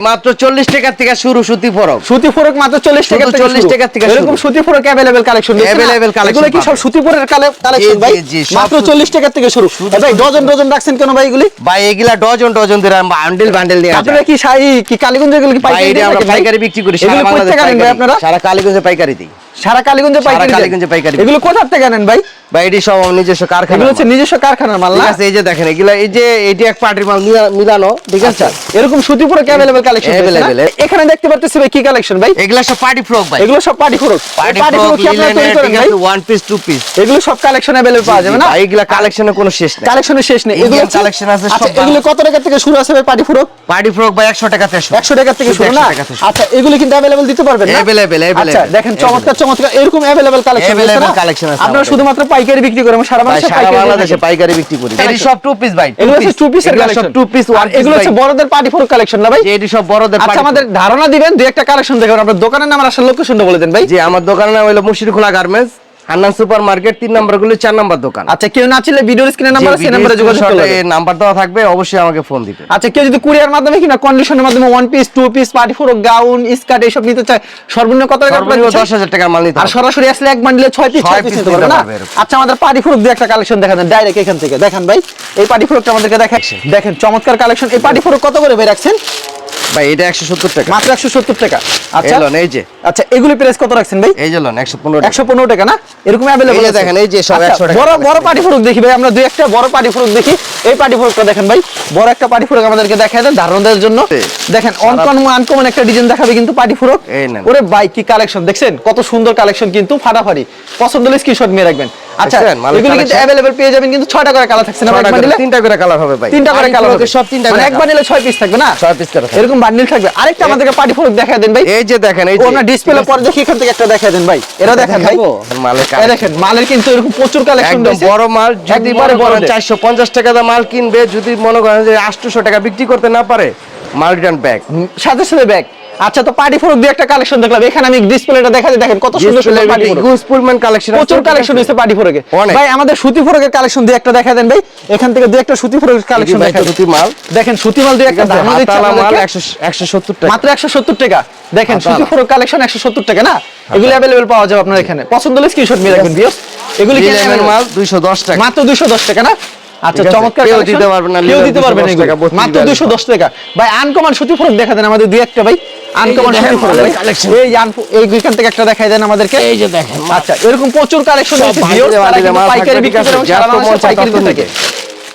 মাত্র চল্লিশ থেকে শুরু সুতি ফরক। সুতি ফরক মাত্র চল্লিশ টাকা চল্লিশ থেকে এরকম সুতি frock available collection available collection কি সব সুতি কালেকশন ভাই? মাত্র চল্লিশ টাকা থেকে শুরু। ভাই ডজন ডজন রাখছেন কেন ভাই এগুলি? ভাই এগুলা ডজন ডজন বান্ডেল বান্ডেল দিয়ে আপনারা কি শাড়ি কি কালীগঞ্জ কি পাইকারি আমরা পাইকারি বিক্রি করি সারা আপনারা? সারা কালীগঞ্জে পাইকারি দিই। সারা কালীগঞ্জে পাইকারি কালীগঞ্জে পাইকারি এগুলো কোথা থেকে আনেন ভাই? ভাই এটি সব আমার নিজস্ব কারখানা এগুলো হচ্ছে নিজস্ব কারখানার মাল ঠিক না আছে এই যে দেখেন এগুলা এই যে এটি এক পার্টির মাল মিলা- মিলানো ঠিক আছে আচ্ছা এরকম সুতি ফরক अवेलेबल কালেকশন Available, এখানে দেখতে পারতেছি ভাই কি কালেকশন ভাই এগুলা সব পার্টি ফ্রক ভাই এগুলো সব party frock party party frock frock কি আপনারা তৈরি করেন ভাই ওয়ান পিস টু পিস এগুলো সব কালেকশন अवेलेबल পাওয়া যাবে না এগুলা কালেকশনের কোনো শেষ নেই কালেকশনের শেষ নেই এগুলো Indian হচ্ছে- collection আছে সব আচ্ছা ভালো। এগুলো কত টাকা থেকে শুরু আছে ভাই পার্টি ফরক পার্টি ফ্রক ভাই একশো টাকা তেরোশো একশো টাকা থেকে শুরু না আচ্ছা এগুলো কিন্তু অ্যাভেলেবল দিতে পারবেন না Available, available, আচ্ছা দেখেন চমৎকার চমৎকার এরকম অ্যাভেলেবল কালেকশন Available collection আছে আপনারা আমাদের। শুধুমাত্র পাইকারি বিক্রি করে সারা বাংলাদেশে সারা পাইকারি বাংলাদেশে পাইকারি বিক্রি করি এটি সব টু পিস ভাই এগুলো হচ্ছে টু পিসের এগুলো সব কালেকশন টু পিস ওয়ান এগুলো হচ্ছে বড়দের পার্টি ফোর কালেকশন না ভাই? এটি সব বড়দের আচ্ছা আমাদের ধারণা দিবেন দুই একটা কালেকশন দেখবেন আপনার দোকানের নাম আর আসলে লোকেশনটা বলে দেন ভাই। যে আমার দোকানের নাম হলো Mushirkhola garments Hannan super market তিন নম্বরগুলো চার নম্বর দোকান। আচ্ছা কেউ না ছিলে ভিডিওর স্ক্রিনে নাম্বার আছে নাম্বারে যোগাযোগ করলে হবে। নাম্বার দেওয়া থাকবে অবশ্যই আমাকে ফোন দিবে আচ্ছা কেউ যদি কুরিয়ার মাধ্যমে কিনা কন্ডিশনের মাধ্যমে one piece two piece party four gown skirt এইসব নিতে চায় সর্বনিম্ন কত টাকা দশ হাজার টাকার মাল নিতে আর সরাসরি আসলে এক বান্ডিলে ছয় পিস ছয় ছয় পিস piece নিতে পারবে না? আচ্ছা আমাদের পার্টি ফ্রুট দিয়ে একটা কালেকশন দেখা দেন ডাইরেক্ট এখান থেকে। দেখেন ভাই এই পার্টি ফ্রুটটা আমাদেরকে দেখেন। দেখেন চমৎকার কালেকশন এই পার্টি ফ্রুট কত করে ভাই রাখছেন? ভাই এটা একশো সত্তর টাকা। মাত্র একশো সত্তর টাকা। আচ্ছা। এই যে। আচ্ছা এগুলি প্রাইস কত রাখছেন ভাই? এই যে লোন একশো পনেরো একশো টাকা না? এরকম এই যে দেখেন, এই যে সব 100 টাকা বড় বড় পার্টি ফ্রুট দেখি ভাই আমরা দুই একটা বড় পার্টি ফ্রুট দেখি। এই পার্টি ফ্রুটটা দেখেন ভাই বড় একটা পার্টি ফ্রুট আমাদেরকে দেখায় দেন ধারণা দেওয়ার জন্য। দেখেন অনকমন আনকমন একটা ডিজাইন দেখাবে কিন্তু এই নেন। ওরে ভাই কি কালেকশন দেখছেন? কত সুন্দর কালেকশন কিন্তু ফাটাফাটি। পছন্দ হলে স্ক্রিনশট নিয়ে রাখবেন। আচ্ছা মালের এগুলো কিন্তু collection? পেয়ে যাবেন কিন্তু ছয়টা করে কালার থাকছে না? এক বান্ডিলে তিনটা করে কালার হবে ভাই। তিনটা করে কালার ফ্রকের সব তিনটা করে এক বান্ডিলে ছয় পিস থাকবে না? ছয় piece করে এরকম বান্ডিল থাকবে। আরেকটা আমাদেরকে পার্টি ফ্রুট দেখায় দেন ভাই। এই যে দেখেন এই যে আমরা ডিসপ্লে পরে দেখি এখান থেকে একটা দেখায় দেন ভাই। এরা দেখেন ভাই। মালের এই দেখেন মালের কিন্তু এরকম প্রচুর কালেকশন একদম বড় মাল যদি মনে পঞ্চাশ টাকা দাম মাল কিনবে যদি মনে করেন যে আটশোশো টাকা বিক্রি করতে না পারে মাল রিটার্ন ব্যাগ সাথে সাথে ব্যাগ আচ্ছা তো পার্টি ফ্রক দিয়ে একটা কালেকশন দেখলাম। এখানে আমি ডিসপ্লেটা দেখা দেখেন কত সুন্দর সুন্দর পার্টি পুলম্যান কালেকশন প্রচুর কালেকশন হয়েছে পার্টি ফ্রকে। ভাই আমাদের সুতি ফ্রকের কালেকশন দিয়ে একটা দেখা দেন ভাই। এখান থেকে দুই একটা সুতি ফ্রকের কালেকশন দেখা সুতি মাল। দেখেন সুতি মাল দিয়ে একটা ধারণা দিচ্ছে মাল আপনাদেরকে। একশো একশো সত্তর টাকা। মাত্র একশো সত্তর টাকা। দেখেন সুতি ফ্রক কালেকশন একশো সত্তর টাকা না? এগুলো অ্যাভেলেবেল পাওয়া যাবে আপনার এখানে। পছন্দ হলে স্ক্রিনশট নিয়ে রাখবেন বিয়স এগুলি কি মাল দুইশো দশ টাকা। মাত্র 210 টাকা না? আচ্ছা চমৎকার কেউ দিতে পারবে না, কেউ দিতে পারবে না 210 মাত্র বিয়াল্লিশ 210 টাকা। ভাই আনকমন সুতি ফরক দেখা দেন আমাদের দুই একটা ভাই। আনকমন দেখেন, সুতি ফরক মালের ভাই collection। এই এই এখান থেকে একটা দেখাই দেন আমাদেরকে। এই যে দেখেন, আচ্ছা এরকম প্রচুর কালেকশন পাইকারি বিক্রি করে আছে, সারা বাংলাদেশে পাইকারি তত থাকে।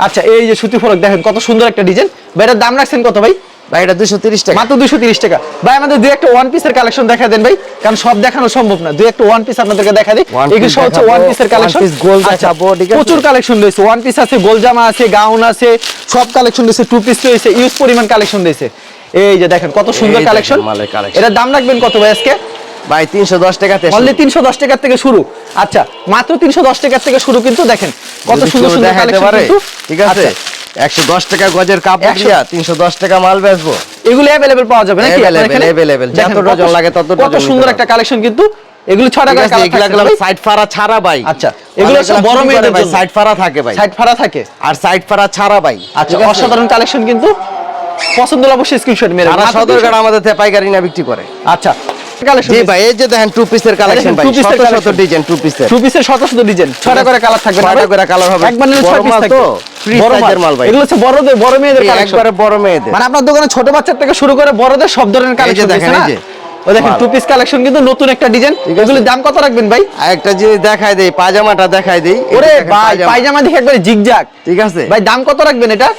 আচ্ছা এই যে সুতি ফরক দেখেন কত সুন্দর একটা ডিজাইন। ভাই এটার দাম রাখছেন কত ভাই? ভাই এটা দুইশো তিরিশ টাকা। মাত্র তিরিশ টাকা। ভাই আমাদের দুই একটা ওয়ান পিসের কালেকশন দেখা দেন ভাই। কারণ সব দেখানো সম্ভব না। দুই একটা ওয়ান পিস আপনাদেরকে দেখা দিই। One এগুলো piece সব হচ্ছে ওয়ান পিসের কালেকশন দেখাবো, প্রচুর কালেকশন রয়েছে। ওয়ান পিস আছে গোল জামা আছে গাউন আছে সব কালেকশন রয়েছে। টু পিস রয়েছে ইউজ পরিমাণ কালেকশন রয়েছে। এই যে দেখেন কত সুন্দর কালেকশন। এটার দাম রাখবেন কত ভাই আজকে? ভাই তিনশো দশ টাকা অনলি তিনশো দশ টাকার থেকে শুরু। আচ্ছা মাত্র তিনশো দশ টাকার থেকে শুরু কিন্তু দেখেন কত সুন্দর সুন্দর কালেকশন ঠিক আছে? আচ্ছা, একশো দশ টাকা গজের কাপড় দিয়া তিনশো দশ টাকা মাল বেচবো। এগুলো অ্যাভেলেবেল পাওয়া যাবে নাকি? Available, যত ডজন লাগে তত কত সুন্দর একটা কালেকশন কিন্তু। এগুলো ছয় টাকা সাইড ফাড়া ছাড়া ভাই। আচ্ছা, এগুলো সব বড় মেয়েদের জন্য। সাইড ফাড়া থাকে ভাই। সাইড ফাড়া থাকে? আর সাইড ফাড়া ছাড়া ভাই আচ্ছা অসাধারণ কালেকশন কিন্তু। পছন্দ হলে অবশ্যই স্ক্রিনশট মেরে সারা সদরঘাট আমাদের থেকে পাইকারি না বিক্রি করে। আচ্ছা জি ভাই এই যে দেখেন টু পিসের কালেকশন ভাই শত শত ডিজাইন টু পিসের টু পিসের শত শত ডিজাইন ছয়টা করে কালার থাকবে ছয়টা করে colour হবে। একবার নিলে ছয় পিস থাকবে। মানে আপনার দোকানে ছোট বাচ্চার থেকে শুরু করে বড়দের সব ধরনের কালেকশন দেখেন। ও টু পিস কালেকশন কিন্তু নতুন একটা ডিজাইন। এগুলোর দাম কত রাখবেন ভাই? আর একটা জিনিস দেখাই দেই পাজামাটা দেখাই দেই। ওরে ভাই পায়জামা। পায়জামা দেখে একবারে জিগজাগ। ঠিক আছে। ভাই দাম কত রাখবেন এটা?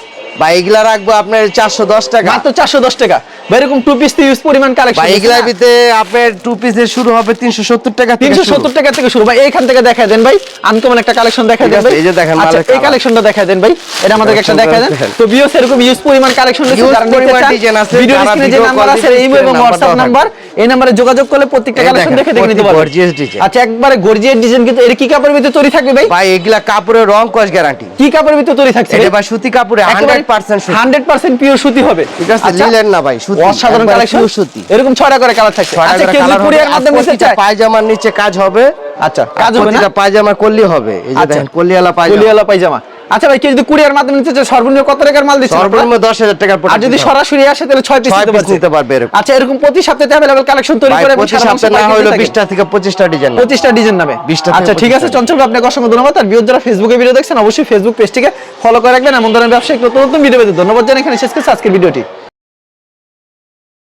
ভাই এগুলা রাখব আপনার চারশো দশ টাকা। মাত্র চারশো দশ টাকা। ভাই এরকম টু পিস ইউজ পরিমাণ কালেকশন ভাই এগুলার ভিতরে আপনার টু পিসের শুরু হবে তিনশো সত্তর টাকা তিনশো সত্তর টাকা থেকে শুরু। ভাই এইখান থেকে দেখা দেন ভাই। আনকমন একটা কালেকশন দেখা দেন এই যে দেখেন এই কালেকশনটা দেখা দেন ভাই। এটা আমাদেরকে একটা দেখা দেন। তো বিওস এরকম ইউজ পরিমাণ কালেকশন রয়েছে যারা নিতে চান ভিডিও স্ক্রিনে যে নাম্বার আছে দিবে, এবং screen number হোয়াটসঅ্যাপ দেওয়া নাম্বার এই নাম্বারে যোগাযোগ করলে প্রত্যেকটা কালেকশন দেখে দেখে নিতে পারবেন gorgeous design। আচ্ছা একবারে গর্জিয়াস ডিজাইন কিন্তু এর কি কাপড়ের ভিতরে তৈরি থাকবে ভাই? ভাই এগুলা কাপড়ের রং কস গ্যারান্টি কি কাপড়ের ভিতরে তৈরি থাকছে এটা ভাই? সুতি কাপড়ে পার্সেন্ট হান্ড্রেড পার্সেন্ট পিওর সুতি হবে ঠিক আছে? আচ্ছা, লিলেন না ভাই সুতি অসাধারণ কালেকশন সুতি। এরকম ছয়টা করে কালার থাকছে। আচ্ছা কেউ যদি colour হবে, কুরিয়ার মাধ্যমে নিতে চায় পায়জামার নিচে কাজ হবে। আচ্ছা কাজ হবে না? পায়জামা করলি হবে। এই যে আচ্ছা। দেখেন কল্লিওয়ালা পায়জামা। কলিয়ালা পায়জামা। আচ্ছা ভাই কেউ যদি কুরিয়ার মাধ্যমে নিতে চায় সর্বনিম্ন কত টাকার মাল দিচ্ছেন সর্বনিম্ন দশ হাজার পড়ে আর যদি সরাসরি আসে তাহলে 6 পিস নিতে পারবে এরকম। আচ্ছা এরকম প্রতি সপ্তাহে अवेलेबल কালেকশন তৈরি করে প্রতি সপ্তাহে না হইল বিশটা থেকে পঁচিশটা ডিজাইন পঁচিশটা ডিজাইন নামে 20টা থেকে আচ্ছা ঠিক আছে 25টা। চঞ্চল ভাই, আপনাকে অসংখ্য ধন্যবাদ। আর বিয়োগ যারা ফেসবুকে ভিডিও দেখছেন অবশ্যই ফেসবুক পেজটিকে ফলো করে রাখবেন। এমন ধরনের ব্যবসায়িক নতুন নতুন ভিডিও পেতে ধন্যবাদ জানাই। এখানে শেষ করছি আজকের ভিডিওটি।